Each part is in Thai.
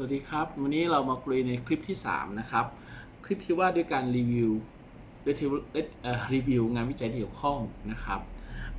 สวัสดีครับ วันนี้เรามาคุยในคลิปที่ 3 นะครับ คลิปที่ว่าด้วยการรีวิวรีวิวเอ่อรีวิวงานวิจัยที่เกี่ยวข้องนะครับ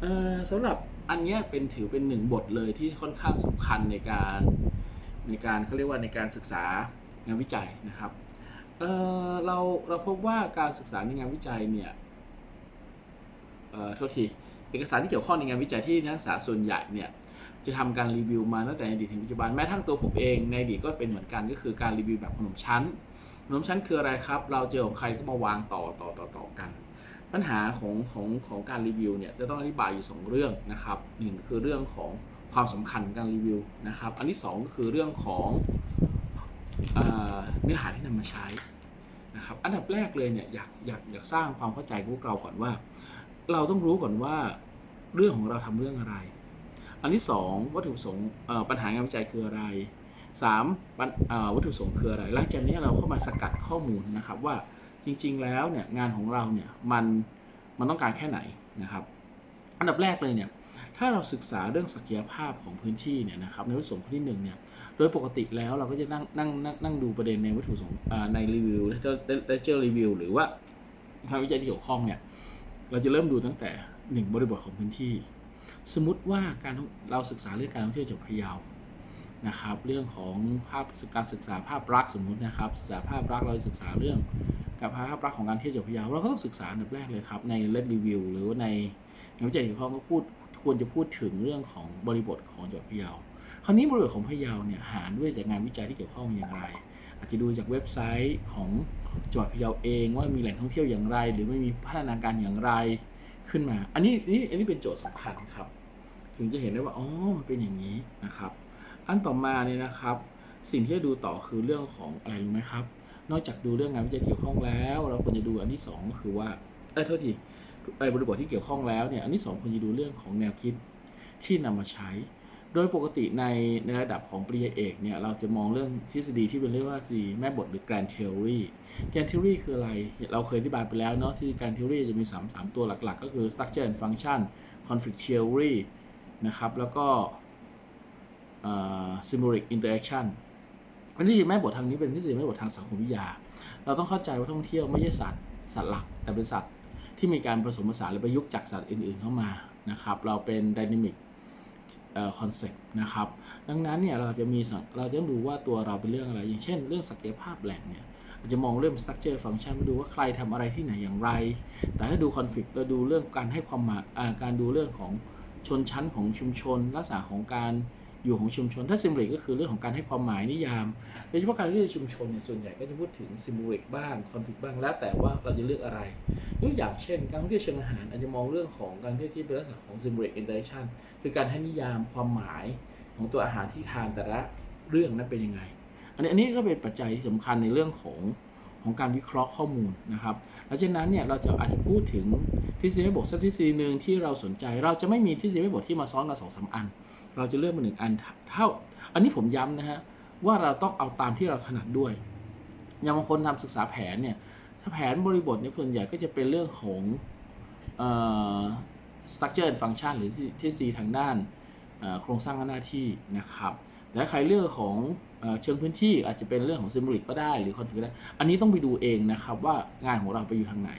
เอ่อสำหรับอันเนี้ยเป็นถือเป็นหนึ่งบทเลยที่ค่อนข้างสำคัญในการในการเขาเรียกว่าในการศึกษางานวิจัยนะครับเอ่อเราเราพบว่าการศึกษาในงานวิจัยเนี่ยเอ่อโทษทีเอกสารที่เกี่ยวข้องในงานวิจัยที่นักศึกษาส่วนใหญ่เนี่ย จะทำการรีวิวมาตั้งแต่อดีตถึงปัจจุบันแม้ทั้งตัวผมเองในอดีตก็เป็นเหมือนกันก็คือการรีวิวแบบขนมชั้นขนมชั้นคืออะไรครับ เราเจอของใครก็มาวางต่อต่อต่อต่อกัน ปัญหาของของของการรีวิวเนี่ยจะต้องอธิบายอยู่ 2 เรื่องนะครับหนึ่งคือเรื่องของความสำคัญการรีวิวนะครับ อันที่ 2 ก็คือเรื่องของเนื้อหาที่นำมาใช้นะครับอันดับแรกเลยเนี่ยอยากอยากอยากสร้างความเข้าใจพวกเราก่อนว่า เราต้องรู้ก่อนว่าเรื่องของเราทำเรื่องอะไร อันที่ 2 วัตถุประสงค์ปัญหางานวิจัยคืออะไร 3. วัตถุประสงค์คืออะไร หลังจากนี้เราเข้ามาสกัดข้อมูลนะครับว่าจริงๆแล้วเนี่ยงานของเราเนี่ยมันมันต้องการแค่ไหนนะครับ อันดับแรกเลยเนี่ยถ้าเราศึกษาเรื่องศักยภาพของพื้นที่เนี่ยนะครับในวัตถุประสงค์ข้อที่หนึ่งเนี่ยโดยปกติแล้วเราก็จะนั่งนั่งนั่งนั่งดูประเด็นในวัตถุประสงค์ในรีวิวและเจอรีวิวหรือว่างานวิจัยที่เกี่ยวข้องเนี่ยเราจะเริ่มดูตั้งแต่หนึ่งบริบทของพื้นที่ สมมติว่าการเราศึกษาเรื่องการท่องเที่ยวจังหวัดพะเยานะครับเรื่องของภาพการศึกษาภาพลักษณ์สมมตินะครับศึกษาภาพลักษณ์เราศึกษาเรื่องกับภาพลักษณ์ของการเที่ยวจังหวัดพะเยาเราก็ต้องศึกษาอันดับแรกเลยครับในเลดรีวิวหรือว่าในงานวิจัยของเขาก็พูดควรจะพูดถึงเรื่องของบริบทของจังหวัดพะเยาคราวนี้บริบทของพะเยาเนี่ยหาด้วยจากงานวิจัยที่เกี่ยวข้องอย่างไร อาจจะดูจากเว็บไซต์ของจังหวัดพะเยาเองว่ามีแหล่งท่องเที่ยวอย่างไร หรือไม่มีพัฒนาการอย่างไร ขึ้นมา อันนี้นี่อันนี้เป็นโจทย์สำคัญครับ ถึงจะเห็นได้ว่าอ๋อมันเป็นอย่างนี้นะครับ อันต่อมาเนี่ยนะครับ สิ่งที่จะดูต่อคือเรื่องของอะไรรู้ไหมครับ นอกจากดูเรื่องงานวิจัยเกี่ยวข้องแล้ว เราควรจะดูอันที่สองก็คือว่าเอ้ยโทษทีไอ้บริบทที่เกี่ยวข้องแล้วเนี่ยอันที่สองควรจะดูเรื่องของแนวคิดที่นำมาใช้ โดยปกติในในระดับของปริญญาเอกเนี่ยเราจะมองเรื่องทฤษฎีที่เป็นเรียกว่าทฤษฎีแม่บทหรือ grand theory grand theory คืออะไร เราเคยอธิบายไปแล้วเนาะที่ grand theory จะมี 3 3 ตัวหลัก ๆ ก็คือ structure and function conflict theory นะครับ แล้วก็ symbolic interaction อันนี้แม่บททางนี้เป็นทฤษฎีแม่บททางสังคมวิทยา เราต้องเข้าใจว่าท่องเที่ยวไม่ใช่สัตว์สัตว์หลัก แต่เป็นสัตว์ที่มีการผสมผสานและประยุกต์จากสัตว์อื่น ๆ เข้ามานะครับเราเป็น dynamic คอนเซ็ปต์นะครับ ดังนั้นเนี่ยเราจะมีเราจะดูว่าตัวเราเป็นเรื่องอะไร อย่างเช่น เรื่องศักยภาพแหล่งเนี่ยาจจะมองเรื่อง structure function มาดูว่าใครทำอะไรที่ไหนอย่างไร แต่ถ้าดู conflict เราดูเรื่องการให้ความหมายการดูเรื่องของชนชั้นของชุมชน ลักษณะของการ อยู่ของชุมชน ถ้า symbolic ก็คือเรื่องของการให้ความหมายนิยามโดยเฉพาะการที่ชุมชนเนี่ยส่วนใหญ่ก็จะพูดถึง symbolic บ้าง conflict บ้างแล้วแต่ว่าเราจะเลือกอะไรยกอย่างเช่น การท่องเที่ยวเชิงอาหารอาจจะมองเรื่องของการเที่ยวที่เป็นลักษณะของ symbolic interaction คือการให้นิยามความหมายของตัวอาหารที่ทานแต่ละเรื่องนั้นเป็นยังไง อันนี้อันนี้ก็เป็นปัจจัยสำคัญในเรื่องของ ของการวิเคราะห์ข้อมูลนะครับดังนั้นเนี่ยเราจะอาจจะพูดถึงทฤษฎีไม่บทสักทฤษฎีหนึ่งที่เราสนใจ เราจะไม่มีทฤษฎีไม่บทที่มาซ้อนกันสองสาอัน เราจะเลือกมาหนึ่งอันเท่า อันนี้ผมย้ำนะฮะว่าเราต้องเอาตามที่เราถนัดด้วย อย่างบางคนทำศึกษาแผนเนี่ยถ้าแผนบริบทเนี่ยส่วนใหญ่ก็จะเป็นเรื่องของเอ่อ structure and function หรือทฤษฎีทางด้านโครงสร้างหน้าที่นะครับ แต่ใครเรื่องของเชิงพื้นที่อาจจะเป็นเรื่องของซิมบลิกก็ได้หรือคอนฟิก็ได้ อันนี้ต้องไปดูเองนะครับว่างานของเราไปอยู่ทางไหน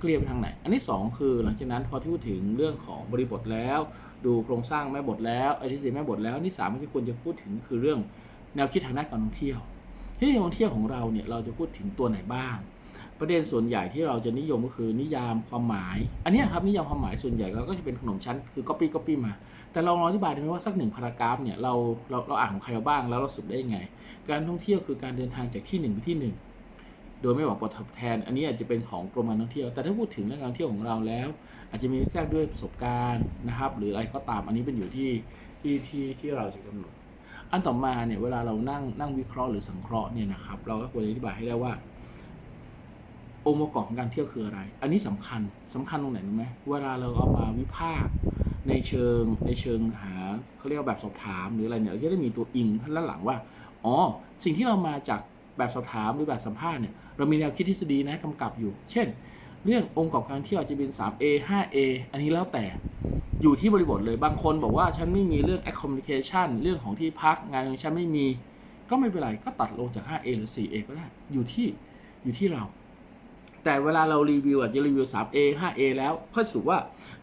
เกลียไปทางไหน อันที่ 2 คือหลังจากนั้นพอที่พูดถึงเรื่องของบริบทแล้ว ดูโครงสร้างแม่บทแล้วไอทีซีแม่บทแล้วอันที่สามที่ควรจะพูดถึงคือเรื่องแนวคิดทางด้านการท่องเที่ยว ที่ท่องเที่ยวของเราเนี่ยเราจะพูดถึงตัวไหนบ้าง ประเด็นส่วนใหญ่ที่เราจะนิยมก็คือนิยามความหมาย อันนี้ครับนิยามความหมายส่วนใหญ่เราก็จะเป็นขนมชั้นคือ copy copy มา แต่เราลองอธิบายได้ไหมว่าสักหนึ่งพารากราฟเนี่ยเราเราเราอ่านของใครบ้างแล้วเราสุดได้ยังไง การท่องเที่ยวคือการเดินทางจากที่หนึ่งไปที่หนึ่งโดยไม่หวังผลตอบแทน อันนี้อาจจะเป็นของกรมการท่องเที่ยว แต่ถ้าพูดถึงเรื่องการท่องเที่ยวของเราแล้ว อาจจะมีแทรกด้วยประสบการณ์นะครับ หรืออะไรก็ตาม อันนี้เป็นอยู่ที่ที่ที่ที่เราจะกำหนด อันต่อมาเนี่ยเวลาเรานั่งนั่งวิเคราะห์หรือสังเคราะห์เนี่ยนะครับ เราก็ควรอธิบายให้ได้ว่า องค์ประกอบของการเที่ยวคืออะไร อันนี้สำคัญสำคัญตรงไหนรู้ไหมเวลาเราเอามาวิพากษ์ในเชิงในเชิงหาเขาเรียกว่าแบบสอบถามหรืออะไรเนี่ยเราจะได้มีตัวอิงด้านหลังว่าอ๋อสิ่งที่เรามาจากแบบสอบถามหรือแบบสัมภาษณ์เนี่ยเรามีแนวคิดทฤษฎีนะกำกับอยู่ เช่น เรื่ององค์ประกอบการเที่ยวอาจจะเป็น 3A 5A อันนี้แล้วแต่อยู่ที่บริบทเลยบางคนบอกว่าฉันไม่มีเรื่อง accommodation เรื่องของที่พักงานของฉันไม่มี ก็ไม่เป็นไรก็ตัดลงจาก 5A หรือ 4A ก็ได้อยู่ที่อยู่ที่เรา แต่เวลาเรารีวิวอาจจะรีวิว 3A 5A แล้วค่อยสรุปว่า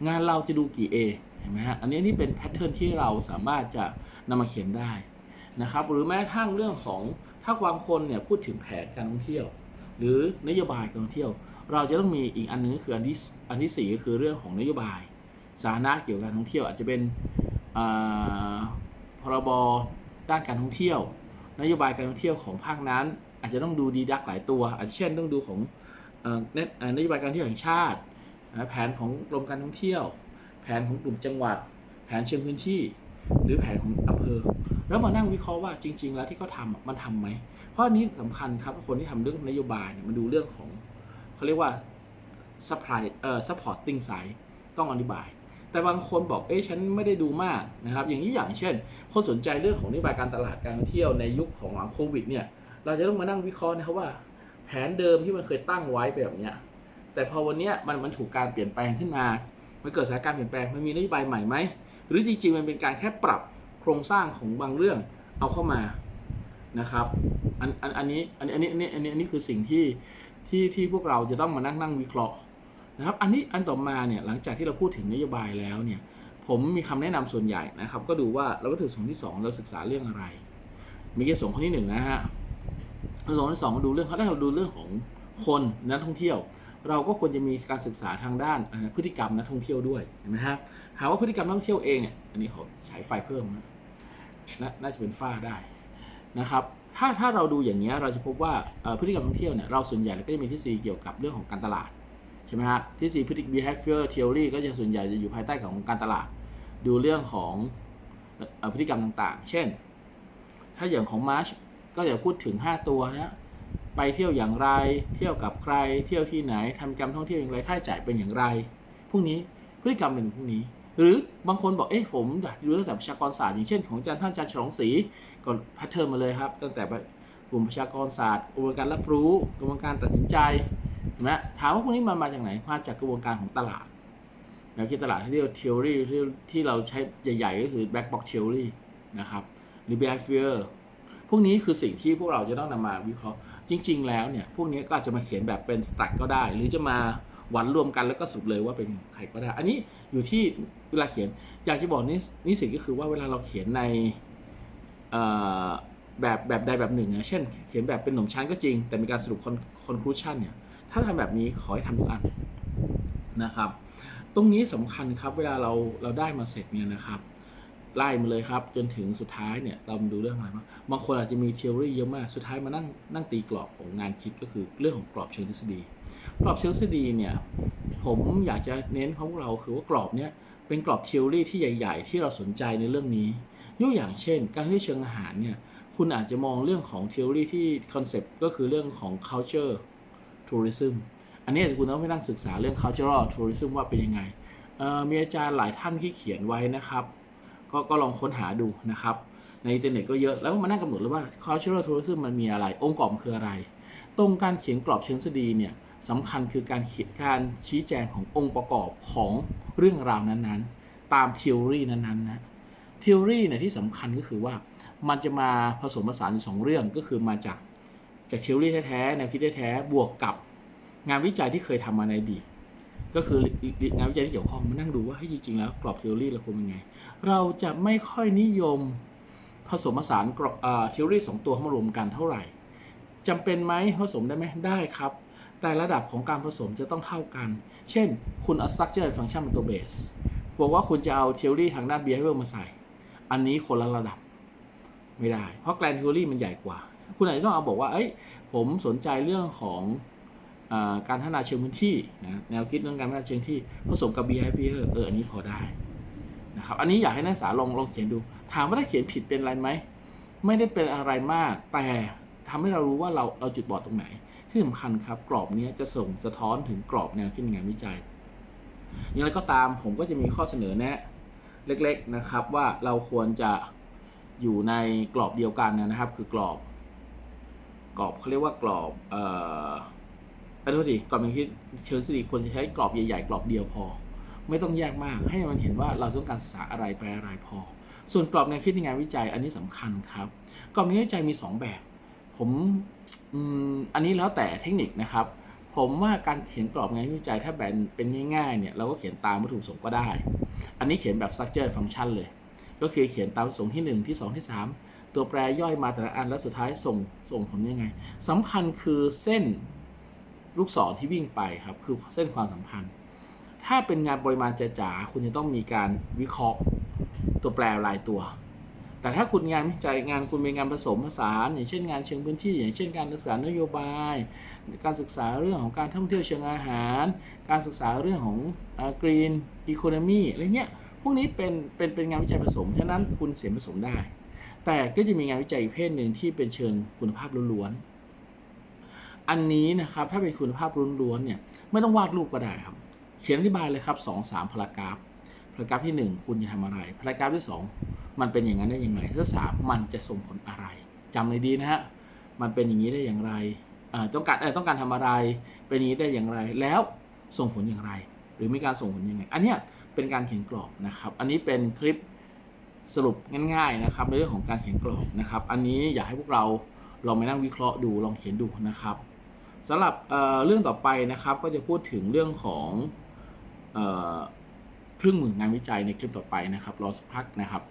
งานเราจะดูกี่ A เห็นไหมฮะอันนี้นี่เป็นแพทเทิร์นที่เราสามารถจะนำมาเขียนได้นะครับ หรือแม้ทั่งเรื่องของถ้าบางคนเนี่ยพูดถึงแผนการท่องเที่ยว หรือนโยบายการท่องเที่ยว เราจะต้องมีอีกอันนึงก็คืออันที่อันที่สี่ก็คือเรื่องของนโยบายสาธารณะเกี่ยวกับการท่องเที่ยวอาจจะเป็นพรบด้านการท่องเที่ยว นโยบายการท่องเที่ยวของภาคนั้น อาจจะต้องดูดีดักหลายตัว อาจจะเช่นต้องดูของเนตนโยบายการท่องเที่ยวแห่งชาติ แผนของกรมการท่องเที่ยว แผนของกลุ่มจังหวัด แผนเชิงพื้นที่ หรือแผนของอำเภอ แล้วมานั่งวิเคราะห์ว่าจริง ๆ แล้วที่เขาทำมันทำไหมเพราะอันนี้สำคัญครับคนที่ทำเรื่องนโยบายเนี่ยมันดูเรื่องของ เขาเรียกว่า supply เอ่อ supporting side ต้องอธิบาย แต่บางคนบอก เอ๊ะฉันไม่ได้ดูมากนะครับ อย่างนี้อย่างเช่น คนสนใจเรื่องของนโยบายการตลาดการท่องเที่ยวในยุคของหลังโควิดเนี่ย เราจะต้องมานั่งวิเคราะห์นะครับว่า แผนเดิมที่มันเคยตั้งไว้ปแบบเนี้ย แต่พอวันเนี้ยมันมันถูกการเปลี่ยนแปลงขึ้นมา มันเกิดสถานการณ์เปลี่ยนแปลง มันมีนโยบายใหม่ไหม หรือจริงๆ มันเป็นการแค่ปรับโครงสร้างของบางเรื่องเอาเข้ามานะครับ อันอันอันนี้อันนี้อันนี้อันนี้อันนี้คือสิ่งที่ ที่ที่พวกเราจะต้องมานั่งนั่งวิเคราะห์นะครับ อันนี้อันต่อมาเนี่ยหลังจากที่เราพูดถึงนโยบายแล้วเนี่ยผมมีคำแนะนำส่วนใหญ่นะครับ ก็ดูว่าเราวัตถุประสงค์ที่สองเราศึกษาเรื่องอะไรมีแค่สองข้อที่หนึ่งนะฮะวัตถุประสงที่สองเราดูเรื่องเขาถ้าเราดูเรื่องของคนนักท่องเที่ยว เราก็ควรจะมีการศึกษาทางด้านพฤติกรรมนักท่องเที่ยวด้วยเห็นไหมฮะหาว่าพฤติกรรมนักท่องเที่ยวเองเนี่ยอันนี้เขาฉายไฟเพิ่มนะน่าจะเป็นฝ้าได้นะครับ ถ้าถ้าเราดูอย่างนี้เราจะพบว่าพฤติกรรมท่องเที่ยวเนี่ยเราส่วนใหญ่ก็จะมีทฤษฎีเกี่ยวกับเรื่องของการตลาดใช่ไหมฮะทฤษฎีพฤติ behavior theory ก็จะส่วนใหญ่จะอยู่ภายใต้ของการตลาด ดูเรื่องของอพฤติกรรมต่างๆ เช่น ถ้าอย่างของมาร์ชก็จะพูดถึง 5 ตัวนะไปเที่ยวอย่างไร เที่ยวกับใคร เที่ยวที่ไหนทำกิจกรรมท่องเที่ยวอย่างไรค่าใช้จ่ายเป็นอย่างไรพวกนี้พฤติกรรมเป็นพวกนี้ หรือบางคนบอกเอ๊ะผมอยากรู้ตั้งแต่ประชากรศาสตร์อย่างเช่นของอาจารย์ท่านอาจารย์ฉลองศรีก่อนพัฒเทิร์นมาเลยครับ ตั้งแต่กลุ่มประชากรศาสตร์กระบวนการรับรู้กระบวนการตัดสินใจนะถามว่าพวกนี้มันมาจากไหนมาจากกระบวนการของตลาดแนวคิดตลาดที่เรียกว่า theory ที่ที่เราใช้ใหญ่ ๆ ก็คือ black box theory นะครับหรือ behavior พวกนี้คือสิ่งที่พวกเราจะต้องนำมาวิเคราะห์จริง ๆ แล้วเนี่ยพวกนี้ก็อาจจะมาเขียนแบบเป็นสตัดก็ได้ หรือจะมาหวันรวมกันแล้วก็สรุปเลยว่าเป็นใครก็ได้ อันนี้อยู่ที่เวลาเขียน อยากจะบอกนี่นี่สิ่งก็คือว่าเวลาเราเขียนในแบบแบบใดแบบหนึ่งนะเช่น เขียนแบบเป็นหนมชั้นก็จริง แต่มีการสรุปคอนคลูชันเนี่ย ถ้าทำแบบนี้ขอให้ทำทุกอันนะครับ ตรงนี้สำคัญครับเวลาเราเราได้มาเสร็จเนี่ยนะครับ ไล่มาเลยครับ จนถึงสุดท้ายเนี่ยเรามาดูเรื่องอะไรบ้างบางคนอาจจะมีเทอรี่เยอะมาก สุดท้ายมานั่งนั่งตีกรอบของงานคิดก็คือเรื่องของกรอบเชิงทฤษฎี กรอบเชิงทฤษฎีเนี่ยผมอยากจะเน้นของพวกเราคือว่ากรอบเนี้ยเป็นกรอบเทอรี่ที่ใหญ่ ๆ ที่เราสนใจในเรื่องนี้ยกอย่างเช่น การที่เชิงอาหารเนี่ยคุณอาจจะมองเรื่องของเทอรี่ที่คอนเซปต์ก็คือเรื่องของ culture tourism อันนี้คุณต้องไปนั่งศึกษาเรื่อง cultural tourism ว่าเป็นยังไงมีอาจารย์หลายท่านที่เขียนไว้นะครับ ก็ก็ลองค้นหาดูนะครับ ในอินเทอร์เน็ตก็เยอะแล้วก็มานั่งกำหนดเลยว่า cultural tourism มันมีอะไร องค์กรคืออะไร ตรงการเขียนกรอบเชิงทฤษฎีเนี่ยสำคัญคือการเขียนการชี้แจงขององค์ประกอบของเรื่องราวนั้นๆ ตาม theory นั้นๆนะ theory เนี่ยที่สำคัญก็คือว่ามันจะมาผสมผสานอยู่สองเรื่องก็คือมาจากจาก theory แท้ๆแนวคิดแท้ๆบวกกับงานวิจัยที่เคยทำมาในอดีต ก็คืองานวิจัยที่เกี่ยวข้องมานั่งดูว่าให้จริงๆแล้วกรอบ theory เราควรเป็นไง เราจะไม่ค่อยนิยมผสมผสานกรอบเอ่อ theory สองตัวเข้ามารวมกันเท่าไหร่จำเป็นไหมผสมได้ไหมได้ครับ แต่ระดับของการผสมจะต้องเท่ากัน เช่น คุณเอา structure function เป็นตัว base บอกว่าคุณจะเอา theory ทางด้าน behavior มาใส่ อันนี้คนละระดับไม่ได้ เพราะ grand theory มันใหญ่กว่า คุณอาจจะต้องเอาบอกว่าเอ้ยผมสนใจเรื่องของ การพัฒนาเชิงพื้นที่นะแนวคิดเรื่องการพัฒนาเชิงที่ผสมกับ behavior เอออันนี้พอได้นะครับอันนี้อยากให้นักศึกษาลองลองเขียนดู ถามว่าถ้าเขียนผิดเป็นไรไหมไม่ได้เป็นอะไรมากแต่ทำให้เรารู้ว่าเราเราจุดบอดตรงไหน ที่สำคัญครับ กรอบนี้จะส่งสะท้อนถึงกรอบแนวคิดงานวิจัย อย่างไรก็ตามผมก็จะมีข้อเสนอแนะเล็ก ๆนะครับ ว่าเราควรจะอยู่ในกรอบเดียวกันนะครับ คือกรอบ กรอบเขาเรียกว่ากรอบเอ่อ ขอโทษทีกรอบอย่างที่เชิญสิริควรจะใช้กรอบใหญ่ๆ กรอบเดียวพอ ไม่ต้องแยกมาก ให้มันเห็นว่าเราต้องการศึกษาอะไรไปอะไรพอ ส่วนกรอบแนวคิดในงานวิจัยอันนี้สำคัญครับ กรอบแนววิจัยมี 2 แบบ ผมอันนี้แล้วแต่เทคนิคนะครับ ผมว่าการเขียนกรอบงานวิจัยถ้าแบนเป็นง่ายๆเนี่ยเราก็เขียนตามวัตถุประสงค์ก็ได้ อันนี้เขียนแบบ structure function เลย ก็คือเขียนตามวัตถุประสงค์ที่ 1 ที่ 2 ที่ 3 ตัวแปรย่อยมาแต่ละอันแล้วสุดท้ายส่งส่งผลยังไงสำคัญคือเส้น ลูกศรที่วิ่งไปครับ คือเส้นความสัมพันธ์ ถ้าเป็นงานปริมาณจ๋าๆคุณจะต้องมีการวิเคราะห์ตัวแปรรายตัว แต่ถ้าคุณงานวิจัยงานคุณเป็นงานผสมผสานอย่างเช่นงานเชิงพื้นที่ อย่างเช่นการศึกษานโยบาย การศึกษาเรื่องของการท่องเที่ยวเชิงอาหาร การศึกษาเรื่องของกรีนอีโคโนมีอะไรเงี้ยพวกนี้เป็นเป็นเป็นงานวิจัยผสมฉะนั้นคุณเสียผสมได้ แต่ก็จะมีงานวิจัยอีกเพศหนึ่งที่เป็นเชิงคุณภาพล้วนๆ อันนี้นะครับถ้าเป็นคุณภาพล้วนๆเนี่ยไม่ต้องวาดรูปก็ได้ครับ เขียนอธิบายเลยครับสองสามพารากราฟพารากราฟที่หนึ่งคุณจะทำอะไรพารากราฟที่สองมันเป็นอย่างนั้นได้ยังไงถ้าสามมันจะส่งผลอะไรจำเลยดีนะฮะมันเป็นอย่างนี้ได้อย่างไรต้องการต้องการทำอะไรเป็นอย่างนี้ได้อย่างไร แล้วส่งผลอย่างไร หรือมีการส่งผลยังไง อันเนี้ยเป็นการเขียนกรอบนะครับ อันนี้เป็นคลิปสรุปง่ายๆนะครับในเรื่องของการเขียนกรอบนะครับ อันนี้อยากให้พวกเราลองไปนั่งวิเคราะห์ดูลองเขียนดูนะครับ สำหรับเเรื่องต่อไปนะครับ ก็จะพูดถึงเรื่องของเอเครื่องมืองานวิจัยในคลิปต่อไปนะครับรอสักพักนะครับ